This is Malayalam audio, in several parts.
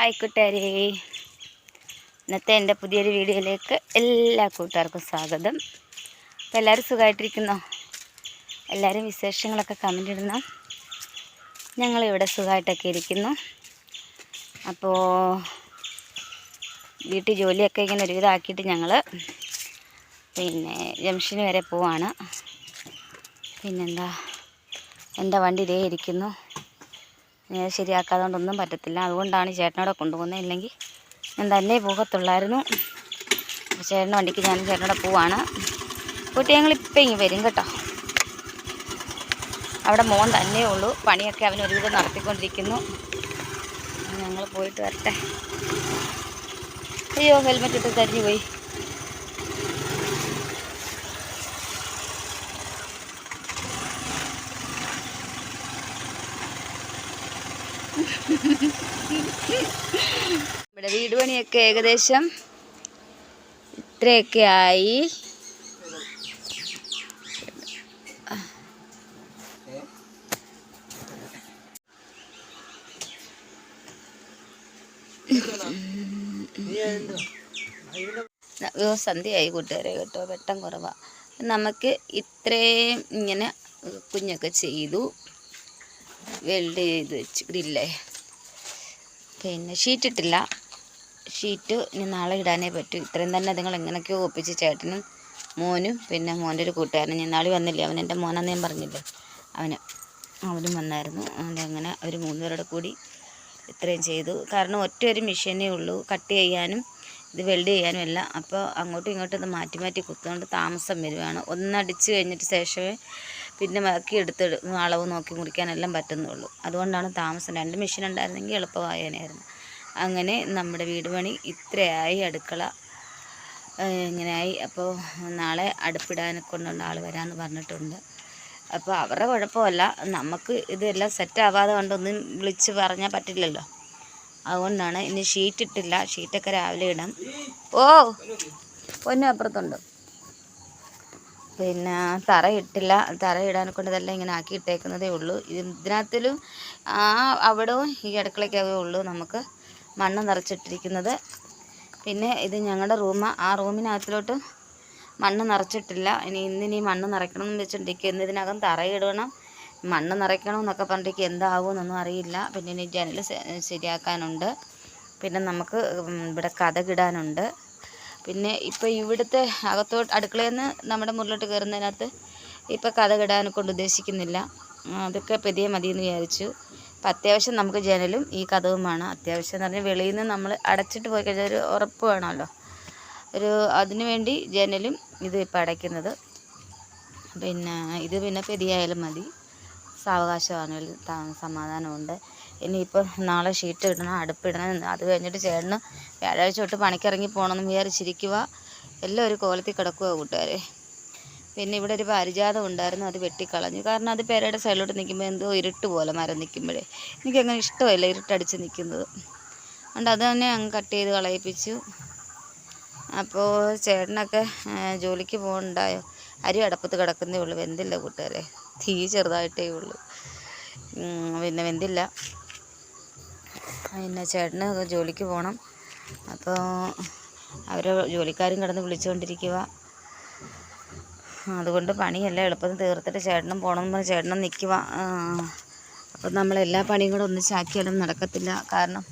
ഹായ് കൂട്ടുകാരെ. ഇന്നത്തെ എന്റെ പുതിയൊരു വീഡിയോയിലേക്ക് എല്ലാ കൂട്ടുകാർക്കും സ്വാഗതം. അപ്പോൾ എല്ലാവരും സുഖമായിട്ടിരിക്കുന്നോ? എല്ലാവരും വിശേഷങ്ങളൊക്കെ കമന്റ് ഇടണം. ഞങ്ങളിവിടെ സുഖമായിട്ടൊക്കെ ഇരിക്കുന്നു. അപ്പോൾ വീട്ടിൽ ജോലിയൊക്കെ ഇങ്ങനെ ഒരുവിധമാക്കിയിട്ട് ഞങ്ങൾ പിന്നെ ജംഷന് വരെ പോവാണ്. പിന്നെന്താ? എന്റെ വണ്ടി ഇതേ ഇരിക്കുന്നു. ഞാൻ ശരിയാക്കാതെ കൊണ്ടൊന്നും പറ്റത്തില്ല. അതുകൊണ്ടാണ് ചേട്ടനോടെ കൊണ്ടുപോകുന്നത്. ഇല്ലെങ്കിൽ ഞാൻ തന്നെ പോകത്തുള്ളായിരുന്നു. ചേട്ടന്റെ വണ്ടിക്ക് ഞാൻ ചേട്ടനോടെ പോവാണ്. പോയിട്ട് ഞങ്ങൾ ഇപ്പം ഇങ്ങ് വരും കേട്ടോ. അവിടെ മോൻ തന്നെ ഉള്ളൂ. പണിയൊക്കെ അവൻ ഒരുവിധം നടത്തിക്കൊണ്ടിരിക്കുന്നു. ഞങ്ങൾ പോയിട്ട് വരട്ടെ. അയ്യോ ഹെൽമെറ്റ് ഇട്ട് തരിഞ്ഞു പോയി. വീട് പണിയൊക്കെ ഏകദേശം ഇത്രയൊക്കെ ആയി. സന്ധ്യയായി കൂട്ടുകാരെ കേട്ടോ വെട്ടം കുറവാ. നമുക്ക് ഇത്രയും ഇങ്ങനെ കുഞ്ഞൊക്കെ ചെയ്തു. വെൽഡ് ചെയ്ത് വെച്ചിട്ടില്ലേ പിന്നെ ഷീറ്റ് ഇട്ടില്ല ഷീറ്റ് ഇനി നാളെ ഇടാനേ പറ്റൂ. ഇത്രയും തന്നെ നിങ്ങൾ എങ്ങനെയൊക്കെയോ ഒപ്പിച്ച് ചേട്ടനും മോനും പിന്നെ മോന്റെ ഒരു കൂട്ടുകാരനും. ഞാൻ നാളെ വന്നില്ലേ? അവൻ എന്റെ മോനാന്ന് ഞാൻ പറഞ്ഞില്ലേ? അവന് അവനും വന്നായിരുന്നു. അതുകൊണ്ട് അങ്ങനെ അവർ മൂന്നുപേരോടെ കൂടി ഇത്രയും ചെയ്തു. കാരണം ഒറ്റ ഒരു മെഷീനേ ഉള്ളൂ. കട്ട് ചെയ്യാനും ഇത് വെൽഡ് ചെയ്യാനും എല്ലാം. അപ്പോൾ അങ്ങോട്ടും ഇങ്ങോട്ടും ഇത് മാറ്റി മാറ്റി കുത്തുകൊണ്ട് താമസം വരുവാണ്. ഒന്നടിച്ച് കഴിഞ്ഞിട്ട് ശേഷമേ പിന്നെ ബാക്കി എടുത്ത് അളവ് നോക്കി മുറിക്കാനെല്ലാം പറ്റുന്നുള്ളൂ. അതുകൊണ്ടാണ് താമസം. രണ്ട് മെഷീൻ ഉണ്ടായിരുന്നെങ്കിൽ എളുപ്പമായേനായിരുന്നു അങ്ങനെ നമ്മുടെ വീട് പണി ഇത്രയായി അടുക്കള ഇങ്ങനെയായി. അപ്പോൾ നാളെ അടുപ്പിടാനെ കൊണ്ടുകൊണ്ട് ആൾ വരാമെന്ന് പറഞ്ഞിട്ടുണ്ട്. അപ്പോൾ അവരുടെ കുഴപ്പമല്ല. നമുക്ക് ഇതെല്ലാം സെറ്റ് ആവാതെ കൊണ്ടൊന്നും വിളിച്ച് പറഞ്ഞാൽ പറ്റില്ലല്ലോ. അതുകൊണ്ടാണ് ഇനി ഷീറ്റ് ഇട്ടില്ല. ഷീറ്റൊക്കെ രാവിലെ ഇടാം. ഓ പൊന്നും അപ്പുറത്തുണ്ട്. പിന്നെ തറ ഇട്ടില്ല. തറ കൊണ്ട് ഇതെല്ലാം ഇങ്ങനെ ആക്കി ഇട്ടേക്കുന്നതേ ഉള്ളൂ. ഇത് ഇതിനകത്തിലും ആ അവിടവും ഈ അടുക്കളയ്ക്കകവേ ഉള്ളൂ നമുക്ക് മണ്ണ് നിറച്ചിട്ടിരിക്കുന്നത്. പിന്നെ ഇത് ഞങ്ങളുടെ റൂം ആ റൂമിനകത്തിലോട്ട് മണ്ണ് നിറച്ചിട്ടില്ല. ഇനി ഇന്നിനി മണ്ണ് നിറയ്ക്കണം എന്ന് വെച്ചിട്ടുണ്ടെങ്കിൽ ഇന്ന് ഇതിനകം തറയിടണം. മണ്ണ് നിറയ്ക്കണം എന്നൊക്കെ പറഞ്ഞിട്ട് എന്താകുമെന്നൊന്നും അറിയില്ല. പിന്നെ ഇനി ജനൽ ശരിയാക്കാനുണ്ട്. പിന്നെ നമുക്ക് ഇവിടെ കഥകിടാനുണ്ട് പിന്നെ ഇപ്പോൾ ഇവിടുത്തെ അകത്തോട്ട് അടുക്കളയിൽ നിന്ന് നമ്മുടെ മുറിലോട്ട് കയറുന്നതിനകത്ത് ഇപ്പോൾ കഥകിടാനെ കൊണ്ട് ഉദ്ദേശിക്കുന്നില്ല. അതൊക്കെ പെതിയെ മതിയെന്ന് വിചാരിച്ചു. അപ്പം അത്യാവശ്യം നമുക്ക് ജനലും ഈ കഥവും വേണം അത്യാവശ്യം എന്ന് പറഞ്ഞാൽ വെളിയിൽ നിന്ന് നമ്മൾ അടച്ചിട്ട് പോയി കഴിഞ്ഞാൽ ഒരു ഉറപ്പ് വേണമല്ലോ. ഒരു അതിനു വേണ്ടി ജനലും ഇത് ഇപ്പം അടയ്ക്കുന്നത്. പിന്നെ ഇത് പിന്നെ പെതിയായാലും മതി. സാവകാശമാണെങ്കിലും ത- സമാധാനമുണ്ട്. ഇനിയിപ്പോൾ നാളെ ഷീറ്റ് ഇടണം അടുപ്പിടണം അത് കഴിഞ്ഞിട്ട് ചേട്ടന് വ്യാഴാഴ്ച തൊട്ട് പണിക്കിറങ്ങി പോകണമെന്ന് വിചാരിച്ചിരിക്കുക എല്ലാം ഒരു കോലത്തിൽ കിടക്കുക കൂട്ടുകാരെ. പിന്നെ ഇവിടെ ഒരു പാരിജാതം ഉണ്ടായിരുന്നു അത് വെട്ടിക്കളഞ്ഞു. കാരണം അത് പേരയുടെ സൈഡിലോട്ട് നിൽക്കുമ്പോൾ എന്തോ ഇരുട്ട് പോലെ മരം നിൽക്കുമ്പോഴേ. എനിക്കങ്ങനെ ഇഷ്ടമല്ല ഇരുട്ടടിച്ച് നിൽക്കുന്നത്. അതുകൊണ്ട് അത് തന്നെ അങ്ങ് കട്ട് ചെയ്ത് കളയിപ്പിച്ചു. അപ്പോൾ ചേട്ടനൊക്കെ ജോലിക്ക് പോകണ്ടായോ? അരി അടപ്പത്ത് കിടക്കുന്നേ ഉള്ളൂ വെന്തില്ല കൂട്ടുകാരെ. തീ ചെറുതായിട്ടേ ഉള്ളൂ. പിന്നെ വെന്തില്ല. പിന്നെ ചേട്ടന് ജോലിക്ക് പോകണം. അപ്പോൾ അവരെ ജോലിക്കാരും കിടന്ന് വിളിച്ചുകൊണ്ടിരിക്കുക അതുകൊണ്ട് പണിയെല്ലാം എളുപ്പത്തിൽ തീർത്തിട്ട് ചേട്ടനും പോകണമെന്ന് പറഞ്ഞ് ചേട്ടനും നിൽക്കുക അപ്പം നമ്മൾ എല്ലാ പണിയും കൂടെ ഒന്നിച്ചാക്കിയാലും നടക്കത്തില്ല. കാരണം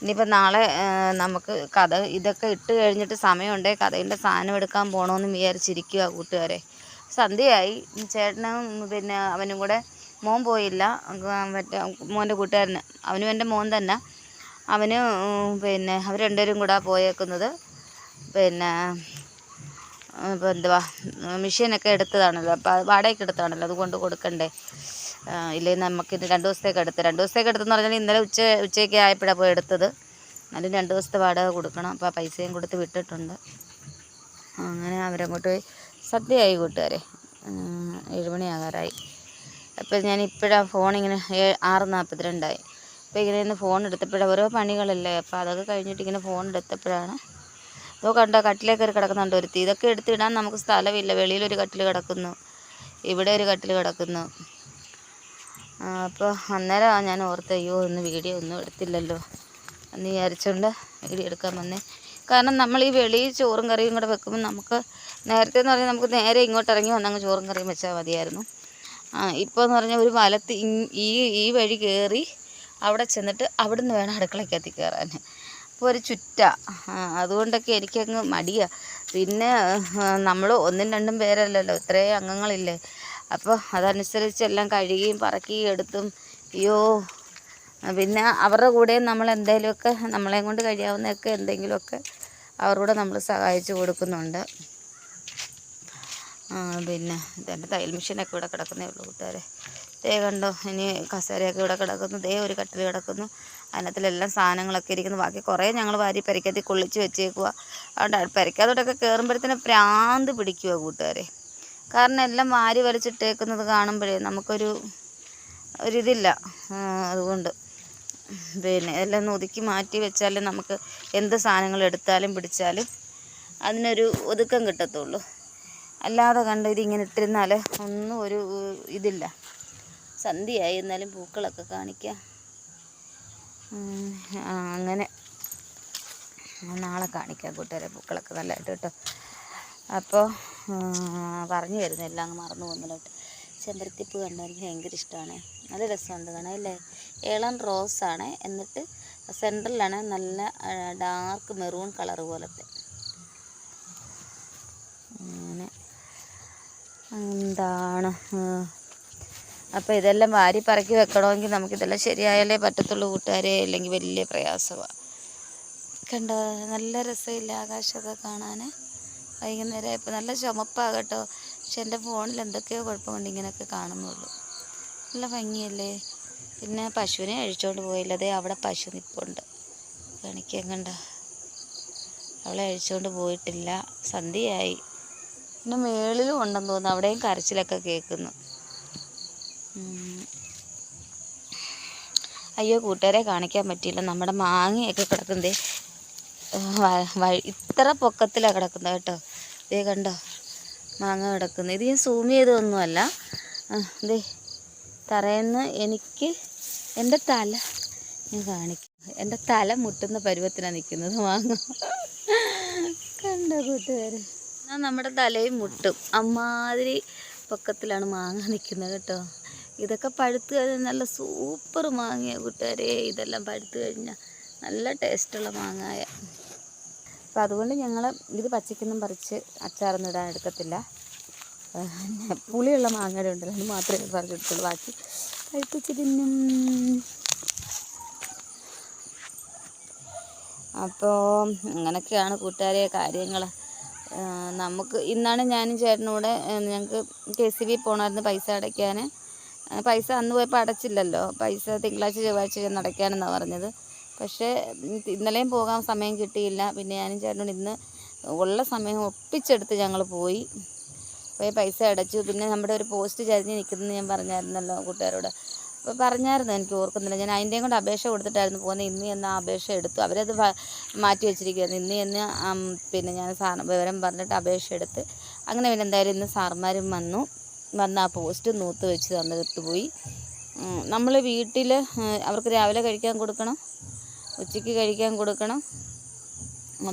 ഇനിയിപ്പം നാളെ നമുക്ക് കഥ ഇതൊക്കെ ഇട്ട് കഴിഞ്ഞിട്ട് സമയമുണ്ടേ കഥയിന്റെ സാധനം എടുക്കാൻ പോകണമെന്ന് വിചാരിച്ചിരിക്കുക കൂട്ടുകാരെ. സന്ധ്യയായി. ചേട്ടനും പിന്നെ അവനും കൂടെ മോൻ പോയില്ല. മറ്റേ മോന്റെ കൂട്ടുകാരന് അവനും എന്റെ മോൻ തന്നെ. അവന് പിന്നെ അവർ രണ്ടുപേരും കൂടെ പോയേക്കുന്നത്. പിന്നെ ഇപ്പോൾ എന്തുവാ മെഷീനൊക്കെ എടുത്തതാണല്ലോ അപ്പോൾ വാടകയ്ക്ക് എടുത്തതാണല്ലോ അതുകൊണ്ട് കൊടുക്കണ്ടേ? ഇല്ലേ ഇല്ലെങ്കിൽ നമുക്ക് രണ്ട് ദിവസത്തേക്ക് എടുത്ത് രണ്ട് ദിവസത്തേക്ക് എടുത്തെന്ന് പറഞ്ഞാൽ ഇന്നലെ ഉച്ച ഉച്ചയൊക്കെ ആയപ്പോഴാണ് പോയി എടുത്തത്. എന്നാലും രണ്ട് ദിവസത്തെ വാടക കൊടുക്കണം അപ്പോൾ പൈസയും കൊടുത്ത് വിട്ടിട്ടുണ്ട്. അങ്ങനെ അവരങ്ങോട്ട് പോയി. സദ്യയായി കൂട്ടുകാരെ. ഏഴുമണിയാകാറായി ഏഴ് മണിയാകാറായി. അപ്പോൾ ഞാൻ ഇപ്പോഴാണ് ഫോണിങ്ങനെ ആറ് നാൽപ്പത്തിരണ്ടായി. അപ്പോൾ ഇങ്ങനെ ഫോൺ എടുത്തപ്പോഴാണ് ഓരോ പണികളല്ലേ അപ്പോൾ അതൊക്കെ കഴിഞ്ഞിട്ട് ഇങ്ങനെ ഫോൺ എടുത്തപ്പോഴാണ് ഇതോ കണ്ടോ കട്ടിലേ കയറി കിടക്കുന്നുണ്ട് ഒരുത്തി. ഇതൊക്കെ എടുത്തിടാൻ നമുക്ക് സ്ഥലമില്ല. വെളിയിലൊരു കട്ടിൽ കിടക്കുന്നു. ഇവിടെ ഒരു കട്ടിൽ കിടക്കുന്നു. അപ്പോൾ അന്നേരം ഞാൻ ഓർത്ത് അയ്യോ ഒന്ന് വീഡിയോ ഒന്നും എടുത്തില്ലല്ലോ എന്ന് വിചാരിച്ചുകൊണ്ട് വീഡിയോ എടുക്കാൻ വന്നേ. കാരണം നമ്മൾ ഈ വെളി ചോറും കറിയും കൂടെ വെക്കുമ്പോൾ നമുക്ക് നേരത്തെ എന്ന് പറഞ്ഞാൽ നമുക്ക് നേരെ ഇങ്ങോട്ട് ഇറങ്ങി വന്നങ്ങ് ചോറും കറിയും വെച്ചാൽ മതിയായിരുന്നു. ഇപ്പോൾ എന്ന് പറഞ്ഞാൽ ഒരു വലത്ത് ഈ ഈ വഴി കയറി അവിടെ ചെന്നിട്ട് അവിടെ നിന്ന് വേണം അടുക്കളയ്ക്കകത്ത് കയറാൻ. ഒരു ചുറ്റ. അതുകൊണ്ടൊക്കെ എനിക്കങ്ങ് മടിയാണ് പിന്നെ നമ്മൾ ഒന്നും രണ്ടും പേരല്ലല്ലോ ഇത്രയും അംഗങ്ങളില്ലേ. അപ്പോൾ അതനുസരിച്ച് എല്ലാം കഴുകിയും പറക്കുകയും എടുത്തും അയ്യോ. പിന്നെ അവരുടെ കൂടെ നമ്മൾ എന്തെങ്കിലുമൊക്കെ നമ്മളെയും കൊണ്ട് കഴിയാവുന്നതൊക്കെ എന്തെങ്കിലുമൊക്കെ അവരോട് നമ്മൾ സഹായിച്ചു കൊടുക്കുന്നുണ്ട്. പിന്നെ ഇതെന്റെ തയ്യൽ മെഷീനൊക്കെ ഇവിടെ കിടക്കുന്നേ ഉള്ളൂ കൂട്ടുകാരെ. ദേ കണ്ടോ ഇനി കസേരയൊക്കെ ഇവിടെ കിടക്കുന്നു ദേ ഒരു കട്ടിൽ കിടക്കുന്നു. അതിനകത്തിലെല്ലാം സാധനങ്ങളൊക്കെ ഇരിക്കുന്നു. ബാക്കി കുറേ ഞങ്ങൾ വാരി പരിക്കത്തി കൊള്ളിച്ച് വെച്ചേക്കുക അതുകൊണ്ട് പരിക്കാത്തോട്ടൊക്കെ കയറുമ്പോഴത്തേന് പ്രാന്ത് പിടിക്കുക കൂട്ടുകാരെ. കാരണം എല്ലാം വാരി വലിച്ചിട്ടേക്കുന്നത് കാണുമ്പോഴേ നമുക്കൊരു ഒരിതില്ല. അതുകൊണ്ട് പിന്നെ എല്ലാം ഒന്ന് ഒതുക്കി മാറ്റി വെച്ചാലേ നമുക്ക് എന്ത് സാധനങ്ങൾ എടുത്താലും പിടിച്ചാലും അതിനൊരു ഒതുക്കം കിട്ടത്തുള്ളൂ. അല്ലാതെ കണ്ട് ഇതിങ്ങനെ ഇട്ടിരുന്നാൽ ഒന്നും ഒരു ഇതില്ല. സന്ധ്യയായി എന്നാലും പൂക്കളൊക്കെ കാണിക്കാം. ഉം, ആ, അങ്ങനെ നാളെ കാണിക്കാം കൂട്ടുകാരെ പൂക്കളൊക്കെ നല്ലതായിട്ട് കേട്ടോ. അപ്പോൾ പറഞ്ഞു വരുന്നു എല്ലാം അങ്ങ് മറന്നു പോകുന്നതിലോട്ട് ചെമ്പരത്തിപ്പ് എനിക്ക് ഭയങ്കര ഇഷ്ടമാണ്. നല്ല രസമുണ്ട് കാണാൻ അല്ലേ ഏളം റോസാണ് എന്നിട്ട് സെൻട്രലാണ് നല്ല ഡാർക്ക് മെറൂൺ കളർ പോലത്തെ. അങ്ങനെ. എന്താണ്? അപ്പോൾ ഇതെല്ലാം വാരി പറക്കി വെക്കണമെങ്കിൽ നമുക്കിതെല്ലാം ശരിയായാലേ പറ്റത്തുള്ളൂ കൂട്ടുകാരെ അല്ലെങ്കിൽ വലിയ പ്രയാസമാണ് കണ്ടോ നല്ല രസമില്ല ആകാശമൊക്കെ കാണാൻ വൈകുന്നേരം ഇപ്പോൾ നല്ല ചുമപ്പാണ് കേട്ടോ. പക്ഷെ എന്റെ ഫോണിൽ എന്തൊക്കെയോ കുഴപ്പം കൊണ്ട് ഇങ്ങനെയൊക്കെ കാണുന്നുള്ളൂ. നല്ല ഭംഗിയല്ലേ? പിന്നെ പശുവിനെ അഴിച്ചുകൊണ്ട് പോയില്ല. അവിടെ പശു നിൽപ്പുണ്ട് കാണിക്കാൻ കണ്ട അവളെ അഴിച്ചുകൊണ്ട് പോയിട്ടില്ല. സന്ധ്യയായി. പിന്നെ മേളിലും ഉണ്ടെന്ന് തോന്നുന്നു. അവിടെയും കരച്ചിലൊക്കെ കേൾക്കുന്നു. അയ്യോ കൂട്ടുകാരെ കാണിക്കാൻ പറ്റിയില്ല. നമ്മുടെ മാങ്ങയൊക്കെ കിടക്കുന്നതേ ഇത്ര പൊക്കത്തിലാണ് കിടക്കുന്നത് കേട്ടോ. ഇതേ കണ്ടോ മാങ്ങ കിടക്കുന്നത് ഇത് ഞാൻ സൂം ചെയ്തൊന്നുമല്ല ദേ തറയെന്ന് എനിക്ക് എന്റെ തല ഞാൻ കാണിക്കും. എന്റെ തല മുട്ടുന്ന പരുവത്തിനാണ് നിൽക്കുന്നത് മാങ്ങ. കണ്ടോ കൂട്ടുകാരെ? എന്നാൽ നമ്മുടെ തലയും മുട്ടും. അമ്മാതിരി പൊക്കത്തിലാണ് മാങ്ങ നിൽക്കുന്നത് കേട്ടോ. ഇതൊക്കെ പഴുത്ത് കഴിഞ്ഞാൽ നല്ല സൂപ്പർ മാങ്ങയ കൂട്ടുകാരെ. ഇതെല്ലാം പഴുത്ത് കഴിഞ്ഞാൽ നല്ല ടേസ്റ്റുള്ള മാങ്ങായ. അപ്പം അതുകൊണ്ട് ഞങ്ങൾ ഇത് പച്ചക്കൊന്നും പറിച്ച് അച്ചാറൊന്നും ഇടാൻ എടുക്കത്തില്ല. പുളിയുള്ള മാങ്ങയുടെ ഉണ്ടല്ലോ അത് മാത്രമേ പറിച്ചെടുത്തുള്ളൂ. ബാക്കി പഴുപ്പിച്ച് അപ്പോൾ അങ്ങനെയൊക്കെയാണ് കൂട്ടുകാരെ കാര്യങ്ങൾ നമുക്ക് ഇന്നാണ് ഞാനും ചേട്ടനും കൂടെ ഞങ്ങൾക്ക് കെ സി ബി പോകണമായിരുന്നു പൈസ അടയ്ക്കാൻ പൈസ അന്ന് പോയപ്പോൾ അടച്ചില്ലല്ലോ. പൈസ തിങ്കളാഴ്ച ചൊവ്വാഴ്ച ചെന്ന് അടയ്ക്കാനെന്നാണ് പറഞ്ഞത്. പക്ഷേ ഇന്നലെയും പോകാൻ സമയം കിട്ടിയില്ല. പിന്നെ ഞാനും ചേട്ടനോട് ഇന്ന് ഉള്ള സമയം ഒപ്പിച്ചെടുത്ത് ഞങ്ങൾ പോയി. പോയി പൈസ അടച്ചു. പിന്നെ നമ്മുടെ ഒരു പോസ്റ്റ് ചരിഞ്ഞ് നിൽക്കുന്നത് ഞാൻ പറഞ്ഞായിരുന്നല്ലോ കൂട്ടുകാരോട്. അപ്പോൾ പറഞ്ഞായിരുന്നു എനിക്ക് ഓർക്കുന്നില്ല. ഞാൻ അതിന്റെയും കൊണ്ട് അപേക്ഷ കൊടുത്തിട്ടായിരുന്നു പോകുന്നത് ഇന്ന് എന്ന് ആ അപേക്ഷ എടുത്തു. അവരത് മാറ്റി വെച്ചിരിക്കുകയായിരുന്നു ഇന്ന് എന്ന് പിന്നെ ഞാൻ സാർ വിവരം പറഞ്ഞിട്ട് അപേക്ഷ എടുത്ത്. അങ്ങനെ പിന്നെ എന്തായാലും ഇന്ന് സാർമാരും വന്നു. വന്ന് ആ പോസ്റ്റ് നൂത്ത് വെച്ച് തന്നിട്ട് പോയി. നമ്മൾ വീട്ടിൽ അവർക്ക് രാവിലെ കഴിക്കാൻ കൊടുക്കണം ഉച്ചയ്ക്ക് കഴിക്കാൻ കൊടുക്കണം.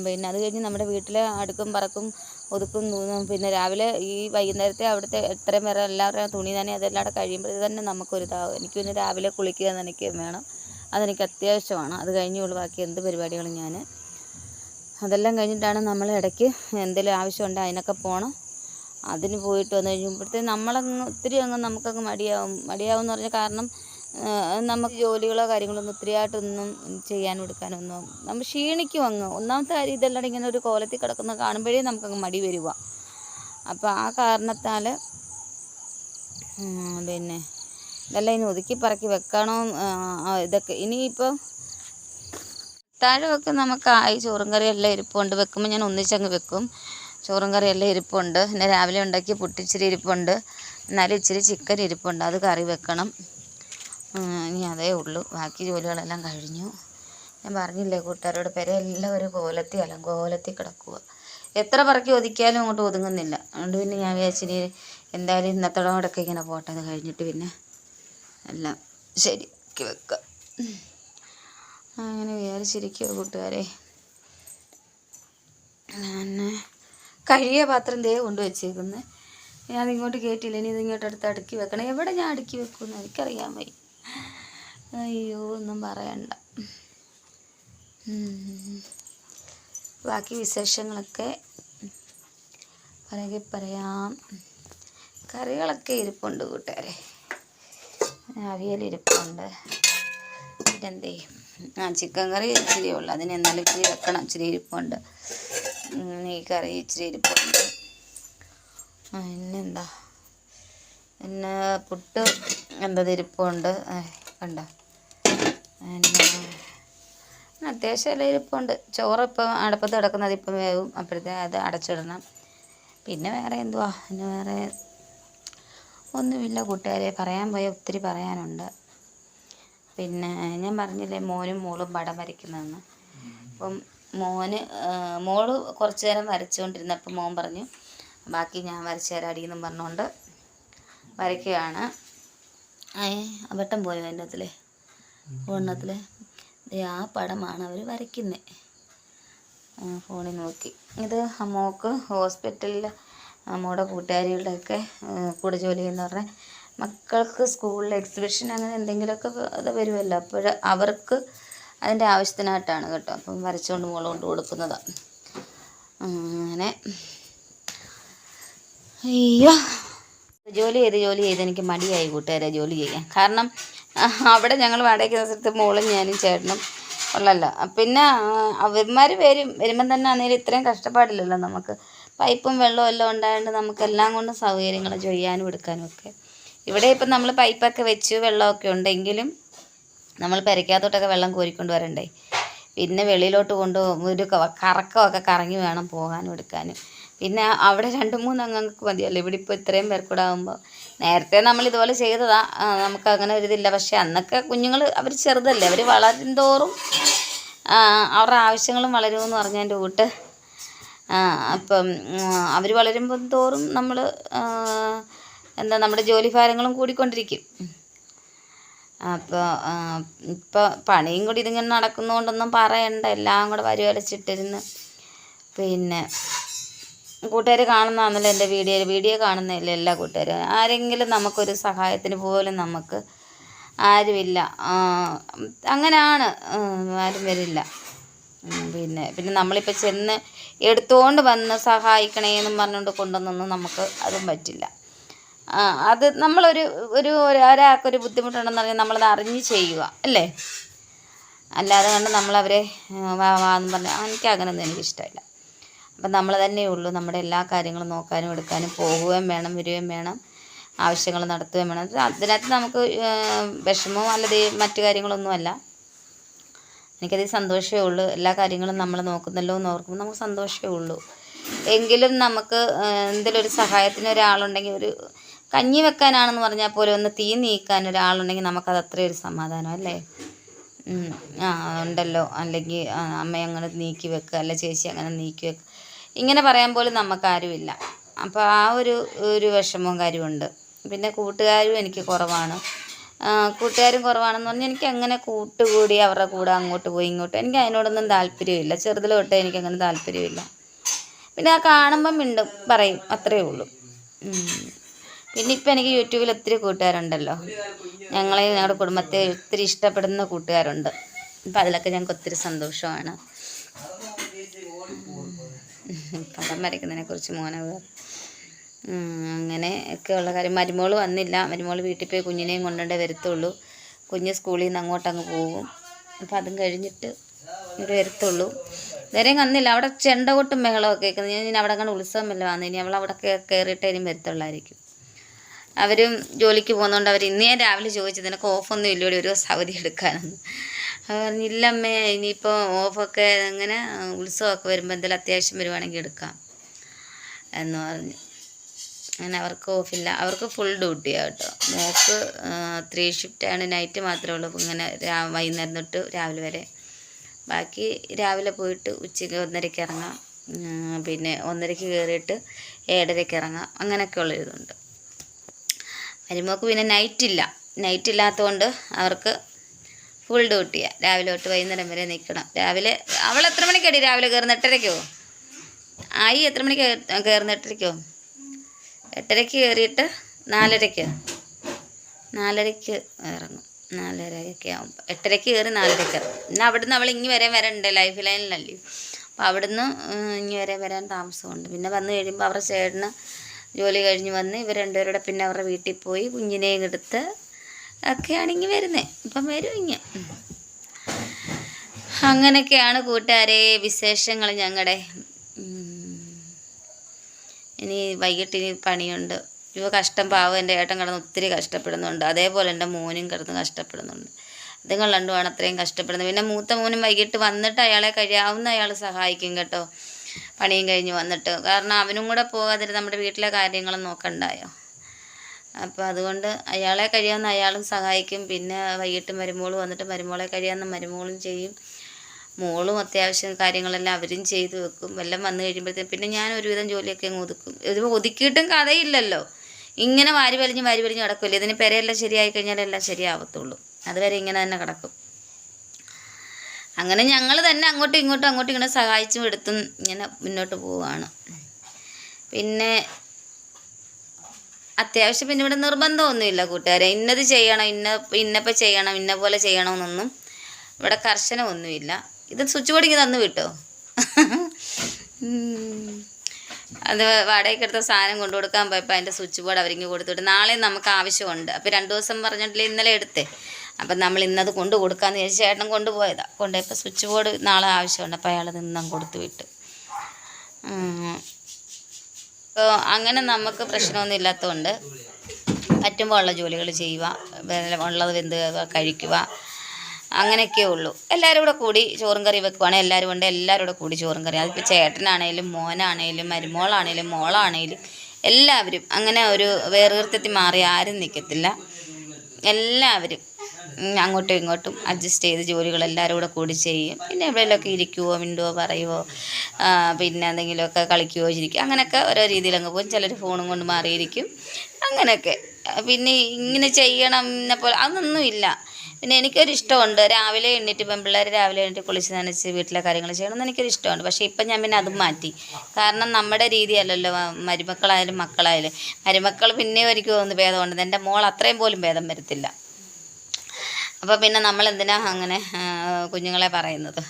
പിന്നെ അത് കഴിഞ്ഞ് നമ്മുടെ വീട്ടിലെ അടുക്കും പറക്കും ഒതുക്കും പിന്നെ രാവിലെ ഈ വൈകുന്നേരത്തെ അവിടുത്തെ എത്രയും വരെ എല്ലാവരുടെയും തുണി തന്നെ അതെല്ലാം അവിടെ കഴിയുമ്പോൾ തന്നെ നമുക്കൊരു ഇതാവും. എനിക്ക് പിന്നെ രാവിലെ കുളിക്കുക എനിക്ക് വേണം. അതെനിക്ക് അത്യാവശ്യമാണ്. അത് കഴിഞ്ഞുള്ളൂ ബാക്കി എന്ത് പരിപാടികളും ഞാൻ അതെല്ലാം കഴിഞ്ഞിട്ടാണ് നമ്മൾ ഇടയ്ക്ക് എന്തെങ്കിലും ആവശ്യമുണ്ടെങ്കിൽ അതിനൊക്കെ പോകണം അതിന് പോയിട്ട് വന്നു കഴിയുമ്പോഴത്തേക്ക് നമ്മളങ്ങ് ഒത്തിരി അങ്ങ് നമുക്കങ്ങ് മടിയാവും. മടിയാവും എന്ന് പറഞ്ഞാൽ കാരണം നമുക്ക് ജോലികളോ കാര്യങ്ങളൊന്നും ഒത്തിരിയായിട്ടൊന്നും ചെയ്യാനും എടുക്കാനൊന്നും നമ്മൾ ക്ഷീണിക്കും അങ്ങ്. ഒന്നാമത്തെ കാര്യം ഇതെല്ലാം ഇങ്ങനെ ഒരു കോലത്തിൽ കിടക്കുന്ന കാണുമ്പോഴേ നമുക്കങ്ങ് മടി വരുക അപ്പോൾ ആ കാരണത്താൽ പിന്നെ ഇതെല്ലാം ഇനി ഒതുക്കി പറക്കി വെക്കണോ ഇതൊക്കെ ഇനിയിപ്പം താഴെ ഇനിയിപ്പോൾ നമുക്ക് ആയി ചോറും കറിയെല്ലാം ഇരിപ്പുണ്ട്. വെക്കുമ്പോൾ ഞാൻ ഒന്നിച്ചങ്ങ് വെക്കും. ചോറും കറിയെല്ലാം ഇരിപ്പുണ്ട്. പിന്നെ രാവിലെ ഉണ്ടാക്കിയ പുട്ടിച്ചിരി ഇരിപ്പുണ്ട്. എന്നാലും ഇച്ചിരി ചിക്കൻ ഇരിപ്പുണ്ട്. അത് കറി വെക്കണം. ഇനി അതേ ഉള്ളൂ. ബാക്കി ജോലികളെല്ലാം കഴിഞ്ഞു. ഞാൻ പറഞ്ഞില്ലേ കൂട്ടുകാരോട് പേരെ ഒരു കോലത്തി അലങ്കോലത്തിൽ കിടക്കുക എത്ര പറക്കി ഒതുക്കിയാലും അങ്ങോട്ട് ഒതുങ്ങുന്നില്ല. അതുകൊണ്ട് പിന്നെ ഞാൻ വിചാരിച്ചിനി എന്തായാലും ഇന്നത്തോടൊക്കെ ഇങ്ങനെ പോട്ടെ. അത് കഴിഞ്ഞിട്ട് പിന്നെ എല്ലാം ശരിയാക്കി വെക്കുക അങ്ങനെ വിചാരിച്ചിരിക്കുക കൂട്ടുകാരെ. പിന്നെ കഴിയ പാത്രം ദേ കൊണ്ട് വെച്ചേക്കുന്നത് ഞാൻ ഇങ്ങോട്ട് കയറ്റില്ല ഇനി ഇതിങ്ങോട്ട് അടുത്ത് അടുക്കി വെക്കണം. എവിടെ ഞാൻ അടുക്കി വെക്കുമെന്ന് എനിക്കറിയാൻ വയ്യ. അയ്യോ ഒന്നും പറയണ്ട. ബാക്കി വിശേഷങ്ങളൊക്കെ പറയുക പറയാം. കറികളൊക്കെ ഇരിപ്പുണ്ട് കൂട്ടുകാരെ. അവിയലിരിപ്പുണ്ട് പിന്നെന്തേ ആ ചിക്കൻ കറി ഇച്ചിരി ഉള്ളു. അതിന് എന്നാലും ഇച്ചിരി വെക്കണം. ഇച്ചിരി ഇരിപ്പുണ്ട്. ഈ കറി ഇച്ചിരി ഇരിപ്പുണ്ട്. പിന്നെന്താ പിന്നെ പുട്ട് എന്തത് ഇരിപ്പുണ്ട് കണ്ട. പിന്നെ അത്യാവശ്യം എല്ലാം ഇരിപ്പുണ്ട്. ചോറ് ഇപ്പം അടുപ്പത്ത് കിടക്കുന്നത് ഇപ്പം വേവും. അപ്പോഴത്തെ അത് അടച്ചിടണം. പിന്നെ വേറെ എന്തുവാ? പിന്നെ വേറെ ഒന്നുമില്ല. കൂട്ടുകാരെ പറയാൻ പോയ ഒത്തിരി പറയാനുണ്ട്. പിന്നെ ഞാൻ പറഞ്ഞില്ലേ മോനും മോളും പടം വരയ്ക്കുന്നതെന്ന്. അപ്പം മോന് മോൾ കുറച്ച് നേരം വരച്ചുകൊണ്ടിരുന്നപ്പോൾ മോൻ പറഞ്ഞു ബാക്കി ഞാൻ വരച്ചു തരാടി എന്നും പറഞ്ഞുകൊണ്ട് വരയ്ക്കുകയാണ്. വെട്ടം പോയോ അതിന്റെ അതിലെ ഫോണിനകത്തിലെ ആ പടമാണ് അവർ വരയ്ക്കുന്നത് ഫോണിൽ നോക്കി. ഇത് മോക്ക് ഹോസ്പിറ്റലിൽ അമ്മയുടെ കൂട്ടുകാരികളുടെയൊക്കെ കൂടെ ജോലി ചെയ്യുന്നവരുടെ മക്കൾക്ക് സ്കൂളിൽ എക്സിബിഷൻ അങ്ങനെ എന്തെങ്കിലുമൊക്കെ അത് വരുമല്ലോ. അപ്പോൾ അവർക്ക് അതിന്റെ ആവശ്യത്തിനായിട്ടാണ് കേട്ടോ. അപ്പം വരച്ചുകൊണ്ട് മുകളിൽ കൊണ്ട് കൊടുക്കുന്നത്. അങ്ങനെ. അയ്യോ. ജോലി ചെയ്ത് ജോലി ചെയ്ത് എനിക്ക് മടിയായി കൂട്ടുകാരെ ജോലി ചെയ്യാൻ. കാരണം അവിടെ ഞങ്ങൾ വാടകയ്ക്ക് സ്ഥലത്ത് മോളും ഞാനും ചേട്ടനും ഉള്ളല്ലോ. പിന്നെ അവന്മാർ വരും. വരുമ്പം തന്നെ ആണെങ്കിലും ഇത്രയും കഷ്ടപ്പാടില്ലല്ലോ നമുക്ക്. പൈപ്പും വെള്ളവും എല്ലാം ഉണ്ടായതുകൊണ്ട് നമുക്ക് എല്ലാം കൊണ്ടും സൗകര്യങ്ങൾ ചെയ്യാനും എടുക്കാനും ഒക്കെ. ഇവിടെ ഇപ്പം നമ്മൾ പൈപ്പൊക്കെ വെച്ച് വെള്ളമൊക്കെ ഉണ്ടെങ്കിലും നമ്മൾ പെരയ്ക്കകത്തോട്ടൊക്കെ വെള്ളം കോരിക്കൊണ്ട് വരണ്ടേ? പിന്നെ വെളിയിലോട്ട് കൊണ്ട് ഒരു കറക്കമൊക്കെ കറങ്ങി വേണം പോകാനും എടുക്കാനും. പിന്നെ അവിടെ രണ്ട് മൂന്ന് അംഗങ്ങൾക്ക് മതിയല്ലോ. ഇവിടെ ഇപ്പോൾ ഇത്രയും പേർക്കൂടെ ആകുമ്പോൾ നേരത്തെ നമ്മൾ ഇതുപോലെ ചെയ്തതാ. നമുക്ക് അങ്ങനെ ഒരു ഇതില്ല. പക്ഷേ അന്നൊക്കെ കുഞ്ഞുങ്ങൾ അവർ ചെറുതല്ലേ. അവർ വളരും തോറും അവരുടെ ആവശ്യങ്ങളും വളരുമെന്ന് പറഞ്ഞതിന്റെ കൂട്ട് അപ്പം അവർ വളരുമ്പോൾ തോറും നമ്മൾ എന്താ നമ്മുടെ ജോലി ഭാരങ്ങളും കൂടിക്കൊണ്ടിരിക്കും. അപ്പോൾ ഇപ്പോൾ പണിയും കൂടി ഇതിങ്ങനെ നടക്കുന്നതുകൊണ്ടൊന്നും പറയണ്ട. എല്ലാം കൂടെ വരുവലച്ചിട്ടിരുന്ന് പിന്നെ കൂട്ടുകാർ കാണുന്നതാണല്ലോ എന്റെ വീഡിയോ. വീഡിയോ കാണുന്നില്ല എല്ലാ കൂട്ടുകാരും. ആരെങ്കിലും നമുക്കൊരു സഹായത്തിന് പോലും നമുക്ക് ആരുമില്ല. അങ്ങനെയാണ് ആരും വരില്ല. പിന്നെ പിന്നെ നമ്മളിപ്പോൾ ചെന്ന് എടുത്തുകൊണ്ട് വന്ന് സഹായിക്കണേന്നും പറഞ്ഞുകൊണ്ട് കൊണ്ടുവന്നൊന്നും നമുക്ക് അതും പറ്റില്ല. അത് നമ്മളൊരു ഒരു ഒരാൾക്കൊരു ബുദ്ധിമുട്ടുണ്ടെന്ന് പറഞ്ഞാൽ നമ്മളത് അറിഞ്ഞ് ചെയ്യുക അല്ലേ? അല്ലാതെ കണ്ട് നമ്മളവരെ വാ വാ എന്ന് പറഞ്ഞാൽ എനിക്ക് അങ്ങനെയൊന്നും എനിക്കിഷ്ടമില്ല. അപ്പം നമ്മൾ തന്നെ ഉള്ളൂ നമ്മുടെ എല്ലാ കാര്യങ്ങളും നോക്കാനും എടുക്കാനും പോകുകയും വേണം വരികയും വേണം ആവശ്യങ്ങൾ നടത്തുകയും വേണം. അത് അതിനകത്ത് നമുക്ക് വിഷമവും അല്ലാതെ മറ്റു കാര്യങ്ങളൊന്നുമല്ല. എനിക്കതിൽ സന്തോഷമേ ഉള്ളൂ. എല്ലാ കാര്യങ്ങളും നമ്മൾ നോക്കുന്നല്ലോ എന്ന് ഓർക്കുമ്പോൾ നമുക്ക് സന്തോഷമേ ഉള്ളൂ. എങ്കിലും നമുക്ക് എന്തെങ്കിലും ഒരു സഹായത്തിന് ഒരാളുണ്ടെങ്കിൽ ഒരു കഞ്ഞി വെക്കാനാണെന്ന് പറഞ്ഞാൽ പോലും ഒന്ന് തീ നീക്കാൻ ഒരാളുണ്ടെങ്കിൽ നമുക്കത് അത്രയും ഒരു സമാധാനം അല്ലേ? ആ ഉണ്ടല്ലോ. അല്ലെങ്കിൽ അമ്മ അങ്ങനെ നീക്കി വെക്കുക അല്ല ചേച്ചി അങ്ങനെ നീക്കി വെക്കുക. ഇങ്ങനെ പറയാൻ പോലും നമുക്കാരുമില്ല. അപ്പോൾ ആ ഒരു ഒരു വിഷമവും കാര്യമുണ്ട് പിന്നെ കൂട്ടുകാരും എനിക്ക് കുറവാണ്. കൂട്ടുകാരും കുറവാണെന്ന് പറഞ്ഞാൽ എനിക്ക് അങ്ങനെ കൂട്ടുകൂടി അവരുടെ കൂടെ അങ്ങോട്ട് പോയി ഇങ്ങോട്ട് എനിക്ക് അതിനോടൊന്നും താല്പര്യമില്ല. ചെറുതിൽ തൊട്ടേ എനിക്ക് അങ്ങനെ താല്പര്യമില്ല. പിന്നെ ആ കാണുമ്പം മിണ്ടും പറയും അത്രയേ ഉള്ളൂ. പിന്നെ ഇപ്പം എനിക്ക് യൂട്യൂബിൽ ഒത്തിരി കൂട്ടുകാരുണ്ടല്ലോ. ഞങ്ങളെ ഞങ്ങളുടെ കുടുംബത്തെ ഒത്തിരി ഇഷ്ടപ്പെടുന്ന കൂട്ടുകാരുണ്ട്. അപ്പം അതിലൊക്കെ ഞങ്ങൾക്ക് ഒത്തിരി സന്തോഷമാണ്. പടം വരയ്ക്കുന്നതിനെ കുറിച്ച് മോനെ അങ്ങനെ ഒക്കെ ഉള്ള കാര്യം. മരുമോൾ വന്നില്ല. മരുമോൾ വീട്ടിൽ പോയി കുഞ്ഞിനെയും കൊണ്ടുകൊണ്ടേ വരത്തുള്ളൂ. കുഞ്ഞ് സ്കൂളിൽ നിന്ന് അങ്ങോട്ടങ്ങ് പോകും. അപ്പം അതും കഴിഞ്ഞിട്ട് ഇവിടെ വരത്തുള്ളൂ. ഇതുവരെയും വന്നില്ല. അവിടെ ചെണ്ട കൊട്ടും ബഹളമൊക്കെ കേൾക്കുന്നത്. ഞാൻ അവിടെ അങ്ങനെ ഉത്സവം വല്ലതും വന്നു ഇനി അവൾ അവിടെ ഇനി വരത്തുള്ളായിരിക്കും. അവരും ജോലിക്ക് പോകുന്നതുകൊണ്ട് അവർ ഇന്ന് രാവിലെ ചോദിച്ചു നിനക്ക് ഓഫൊന്നും ഇല്ലയോടെ ഒരു ദിവസം അവധി എടുക്കാനെന്ന് അവർ പറഞ്ഞു ഇല്ല അമ്മേ ഇനിയിപ്പോൾ ഓഫൊക്കെ അങ്ങനെ ഉത്സവമൊക്കെ വരുമ്പോൾ എന്തെങ്കിലും അത്യാവശ്യം വരുവാണെങ്കിൽ എടുക്കാം. എന്ന് പറഞ്ഞു. അങ്ങനെ അവർക്ക് ഓഫില്ല അവർക്ക് ഫുൾ ഡ്യൂട്ടിയാണ് കേട്ടോ. മോക്ക് ത്രീ ഷിഫ്റ്റാണ് നൈറ്റ് മാത്രമേ ഉള്ളൂ. ഇങ്ങനെ വൈകുന്നേരം തൊട്ട് രാവിലെ വരെ. ബാക്കി രാവിലെ പോയിട്ട് ഉച്ചയ്ക്ക് ഒന്നരയ്ക്ക് ഇറങ്ങാം. പിന്നെ ഒന്നരയ്ക്ക് കയറിയിട്ട് ഏഴരയ്ക്ക് ഇറങ്ങാം. അങ്ങനെയൊക്കെ ഉള്ള ഇതുണ്ട് മരുമോക്ക് പിന്നെ നൈറ്റ് ഇല്ല. നൈറ്റ് ഇല്ലാത്തതുകൊണ്ട് അവർക്ക് ഫുൾ ഡ്യൂട്ടിയാണ് രാവിലെ തൊട്ട് വൈകുന്നേരം വരെ നിൽക്കണം രാവിലെ അവൾ എത്ര മണിക്കടി രാവിലെ കയറുന്ന എട്ടരയ്ക്കോ ആയി എത്ര മണിക്ക് കയറുന്ന എട്ടരയ്ക്കോ എട്ടരയ്ക്ക് കയറിയിട്ട് നാലരയ്ക്ക്. നാലരയ്ക്ക് ഇറങ്ങും. നാലരയൊക്കെ ആകുമ്പോൾ എട്ടരയ്ക്ക് കയറി നാലരയ്ക്ക് ഇറങ്ങും. പിന്നെ അവിടുന്ന് അവൾ ഇങ്ങി വരെ വരണ്ട്? ലൈഫ് ലൈനിലല്ലേ അപ്പോൾ അവിടുന്ന് ഇങ്ങി വരെ വരാൻ താമസമുണ്ട്. പിന്നെ വന്നു കഴിയുമ്പോൾ അവരുടെ ചേട്ടന് ജോലി കഴിഞ്ഞ് വന്ന് ഇവർ രണ്ടുപേരുടെ പിന്നെ അവരുടെ വീട്ടിൽ പോയി കുഞ്ഞിനെയും എടുത്ത് ഒക്കെയാണ് ഇങ്ങി വരുന്നത് ഇപ്പം വരും ഇങ്ങ. അങ്ങനെയൊക്കെയാണ് കൂട്ടുകാരെ വിശേഷങ്ങൾ ഞങ്ങളുടെ ഇനി വൈകിട്ട് ഇനി പണിയുണ്ട്. ഇവ കഷ്ടം പാവം എന്റെ ഏട്ടൻ കിടന്ന് ഒത്തിരി കഷ്ടപ്പെടുന്നുണ്ട്. അതേപോലെ എന്റെ മോനും കിടന്ന് കഷ്ടപ്പെടുന്നുണ്ട്. അതുങ്ങൾ രണ്ടുമാണ് അത്രയും കഷ്ടപ്പെടുന്നത്. പിന്നെ മൂത്ത മോനും വൈകിട്ട് വന്നിട്ട് അയാളെ കഴിയാവുന്ന അയാൾ സഹായിക്കും കേട്ടോ. പണിയും കഴിഞ്ഞ് വന്നിട്ട്. കാരണം അവനും കൂടെ പോകാതിരി നമ്മുടെ വീട്ടിലെ കാര്യങ്ങളും നോക്കണ്ടായോ? അപ്പോൾ അതുകൊണ്ട് അയാളെ കഴിയാവുന്ന അയാളും സഹായിക്കും. പിന്നെ വൈകിട്ട് മരുമോൾ വന്നിട്ട് മരുമോളെ കഴിയാവുന്ന മരുമോളും ചെയ്യും. മോളും അത്യാവശ്യം കാര്യങ്ങളെല്ലാം അവരും ചെയ്തു വെക്കും. എല്ലാം വന്നു കഴിയുമ്പോഴത്തേക്കും പിന്നെ ഞാൻ ഒരുവിധം ജോലിയൊക്കെ അങ്ങ് ഒതുക്കും. ഇത് ഒതുക്കിയിട്ടും കഥയില്ലല്ലോ. ഇങ്ങനെ വാരി വലിഞ്ഞ് വാരി വലിഞ്ഞ് കിടക്കില്ല ഇതിന് പെരയെല്ലാം ശരിയായി കഴിഞ്ഞാലെല്ലാം ശരിയാവത്തുള്ളൂ. അതുവരെ ഇങ്ങനെ തന്നെ കിടക്കും. അങ്ങനെ ഞങ്ങൾ തന്നെ അങ്ങോട്ടും ഇങ്ങോട്ടും അങ്ങോട്ടും ഇങ്ങനെ സഹായിച്ചും എടുത്തും ഇങ്ങനെ മുന്നോട്ട് പോവുകയാണ് പിന്നെ അത്യാവശ്യം പിന്നെ ഇവിടെ നിർബന്ധമൊന്നുമില്ല കൂട്ടുകാരെ. ഇന്നത് ചെയ്യണം ഇന്ന ഇന്നപ്പോൾ ചെയ്യണം ഇന്ന പോലെ ചെയ്യണമെന്നൊന്നും ഇവിടെ കർശനമൊന്നുമില്ല. ഇത് സ്വിച്ച് ബോർഡ് ബോർഡിങ് തന്നു വിട്ടോ? അത് വാടകയ്ക്ക് എടുത്ത സാധനം കൊണ്ടു കൊടുക്കാൻ പോയപ്പോൾ അതിന്റെ സ്വിച്ച് ബോർഡ് അവരിങ്ങ് കൊടുത്തിട്ട് നാളെ നമുക്ക് ആവശ്യമുണ്ട്. അപ്പോൾ രണ്ട് ദിവസം പറഞ്ഞിട്ടില്ല ഇന്നലെ എടുത്തേ. അപ്പം നമ്മൾ ഇന്നത് കൊണ്ട് കൊടുക്കാമെന്ന് വിചാരിച്ച് ചേട്ടൻ കൊണ്ടുപോയതാണ് കൊണ്ടുപോയപ്പോൾ സ്വിച്ച് ബോർഡ് നാളെ ആവശ്യമുണ്ട്. അപ്പോൾ അയാൾ നിന്നും കൊടുത്തു വിട്ടു. അപ്പോൾ അങ്ങനെ നമുക്ക് പ്രശ്നമൊന്നും ഇല്ലാത്തതുകൊണ്ട് പറ്റുമ്പോൾ ഉള്ള ജോലികൾ ചെയ്യുക. ഉള്ളത് വെന്ത് കഴിക്കുക. അങ്ങനെയൊക്കെ ഉള്ളൂ. എല്ലാവരും കൂടെ കൂടി ചോറും കറി വെക്കുവാണെങ്കിൽ എല്ലാവരും ഉണ്ട്. എല്ലാവരും കൂടെ കൂടി ചോറും കറി. അതിപ്പോൾ ചേട്ടനാണേലും മോനാണേലും മരുമോളാണേലും മോളാണേലും എല്ലാവരും അങ്ങനെ ഒരു വേറുകൃത്യത്തിൽ മാറി ആരും നിൽക്കത്തില്ല. എല്ലാവരും അങ്ങോട്ടും ഇങ്ങോട്ടും അഡ്ജസ്റ്റ് ചെയ്ത് ജോലികൾ എല്ലാവരും കൂടെ കൂടി ചെയ്യും. പിന്നെ എവിടെയെങ്കിലുമൊക്കെ ഇരിക്കുവോ മിണ്ടുവോ പറയുവോ പിന്നെ എന്തെങ്കിലുമൊക്കെ കളിക്കുകയോ ചിരിക്കുക അങ്ങനെയൊക്കെ ഓരോ രീതിയിൽ അങ്ങ് പോകും. ചിലർ ഫോണും കൊണ്ട് മാറിയിരിക്കും. അങ്ങനെയൊക്കെ. പിന്നെ ഇങ്ങനെ ചെയ്യണം എന്നെ പോലെ അതൊന്നുമില്ല പിന്നെ എനിക്കൊരു ഇഷ്ടമുണ്ട്. രാവിലെ എണ്ണീറ്റ് പെൺപിള്ളേർ രാവിലെ എണ്ണീറ്റ് കുളിച്ച് നനച്ച് വീട്ടിലെ കാര്യങ്ങൾ ചെയ്യണം ചെയ്യണമെന്ന് എനിക്കൊരു ഇഷ്ടമുണ്ട്. പക്ഷേ ഇപ്പം ഞാൻ പിന്നെ അതും മാറ്റി. കാരണം നമ്മുടെ രീതിയല്ലല്ലോ മരുമക്കളായാലും മക്കളായാലും. മരുമക്കൾ പിന്നെ ഒരിക്കലും ഒന്ന് ഭേദമുണ്ട്. എന്റെ മോൾ അത്രയും പോലും ഭേദം വരത്തില്ല. അപ്പോൾ പിന്നെ നമ്മൾ എന്തിനാ അങ്ങനെ കുഞ്ഞുങ്ങളെ പറയുന്നത്?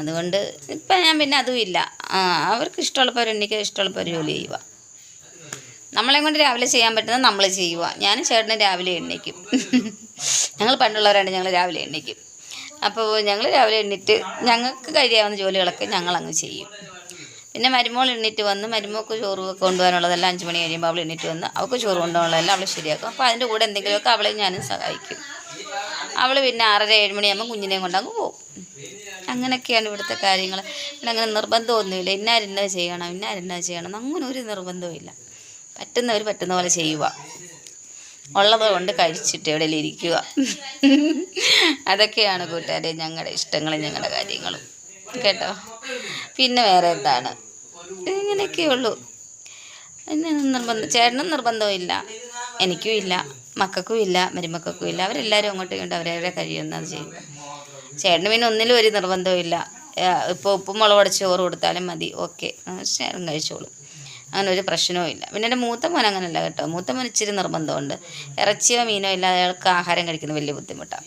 അതുകൊണ്ട് ഇപ്പം ഞാൻ പിന്നെ അതുമില്ല അവർക്ക് ഇഷ്ടമുള്ളപ്പോൾ എനിക്ക് ഇഷ്ടമുള്ളപ്പോൾ ജോലി ചെയ്യുക. നമ്മളെ കൊണ്ട് രാവിലെ ചെയ്യാൻ പറ്റുന്നത് നമ്മൾ ചെയ്യുക. ഞാൻ ചേട്ടന് രാവിലെ എണ്ണീക്കും. ഞങ്ങൾ പണ്ടുള്ളവരാണ് ഞങ്ങൾ രാവിലെ എണ്ണീക്കും. അപ്പോൾ ഞങ്ങൾ രാവിലെ എണ്ണിട്ട് ഞങ്ങൾക്ക് കഴിയാവുന്ന ജോലികളൊക്കെ ഞങ്ങൾ അങ്ങ് ചെയ്യും. പിന്നെ മരുമോൾ എണ്ണിട്ട് വന്ന് മരുമോൾക്ക് ചോറ് കൊണ്ടുപോകാനുള്ളതെല്ലാം അഞ്ച് മണി കഴിയുമ്പോൾ അവൾ എണ്ണിട്ട് വന്ന് അവൾക്ക് ചോറ് കൊണ്ടുപോകാനുള്ളതെല്ലാം അവൾ ശരിയാക്കും. അപ്പോൾ അതിന്റെ കൂടെ എന്തെങ്കിലുമൊക്കെ അവളെ ഞാനും സഹായിക്കും. അവൾ പിന്നെ ആറര ഏഴ് മണിയാകുമ്പോൾ കുഞ്ഞിനെയും കൊണ്ട് അങ്ങ് പോകും അങ്ങനെയൊക്കെയാണ് ഇവിടുത്തെ കാര്യങ്ങൾ പിന്നെ അങ്ങനെ നിർബന്ധമൊന്നുമില്ല. ഇന്നാരിന്നത് ചെയ്യണം ഇന്നാരിന്നത് ചെയ്യണം അങ്ങനെ ഒരു നിർബന്ധമില്ല പറ്റുന്നവർ പറ്റുന്ന പോലെ ചെയ്യുക ഉള്ളത് കൊണ്ട് കഴിച്ചിട്ട് എവിടെയെങ്കിലും ഇരിക്കുക അതൊക്കെയാണ് കൂട്ടുകാരെ ഞങ്ങളുടെ ഇഷ്ടങ്ങളും ഞങ്ങളുടെ കാര്യങ്ങളും. കേട്ടോ? പിന്നെ വേറെ എന്താണ്? ഇങ്ങനെയൊക്കെ ഉള്ളൂ പിന്നെ നിർബന്ധം ചേട്ടനും നിർബന്ധമില്ല എനിക്കും ഇല്ല മക്കൾക്കും ഇല്ല മരുമക്കൾക്കും ഇല്ല അവരെല്ലാവരും അങ്ങോട്ടും ഇങ്ങോട്ടും അവരവരെ കഴിയുന്നത് ചെയ്യും ചേട്ടന് പിന്നെ ഒന്നിലും ഒരു നിർബന്ധവും ഇല്ല ഇപ്പോൾ ഉപ്പും മുളക് അടച്ച് ചോറ് കൊടുത്താലും മതി. ഓക്കെ. ചേട്ടൻ കഴിച്ചോളും. അങ്ങനെ ഒരു പ്രശ്നവും ഇല്ല പിന്നെ എന്റെ മൂത്ത മോൻ അങ്ങനെയല്ല കേട്ടോ. മൂത്ത മോൻ ഇച്ചിരി നിർബന്ധമുണ്ട്. ഇറച്ചിയോ മീനോ ഇല്ലാതെ അയാൾക്ക് ആഹാരം കഴിക്കുന്നത് വലിയ ബുദ്ധിമുട്ടാണ്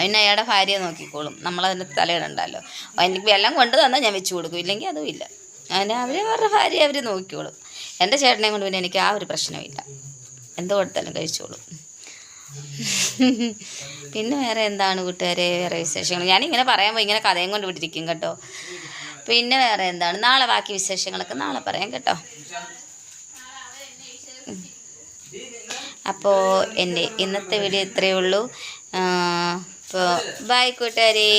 പിന്നെ അയാളുടെ ഭാര്യയെ നോക്കിക്കോളും. നമ്മളതിന്റെ തലയിടണ്ടല്ലോ. എനിക്ക് എല്ലാം കൊണ്ടു തന്നാൽ ഞാൻ വെച്ച് കൊടുക്കും. ഇല്ലെങ്കിൽ അതും ഇല്ല അങ്ങനെ അവർ അവരുടെ ഭാര്യ അവർ നോക്കിക്കോളും. എന്റെ ചേട്ടനെ കൊണ്ട് പിന്നെ എനിക്ക് ആ ഒരു പ്രശ്നമില്ല എന്ത് കൊടുത്താലും കഴിച്ചോളൂ. പിന്നെ വേറെ എന്താണ് കൂട്ടുകാരെ? വേറെ വിശേഷങ്ങൾ. ഞാനിങ്ങനെ പറയാൻ പോയി ഇങ്ങനെ കഥയും കൊണ്ട് വിട്ടിരിക്കും കേട്ടോ. പിന്നെ വേറെ എന്താണ്? നാളെ ബാക്കി വിശേഷങ്ങളൊക്കെ നാളെ പറയാം കേട്ടോ. അപ്പോൾ എന്റെ ഇന്നത്തെ വീഡിയോ ഇത്രയേ ഉള്ളൂ. അപ്പോൾ ബൈ കൂട്ടുകാരേ.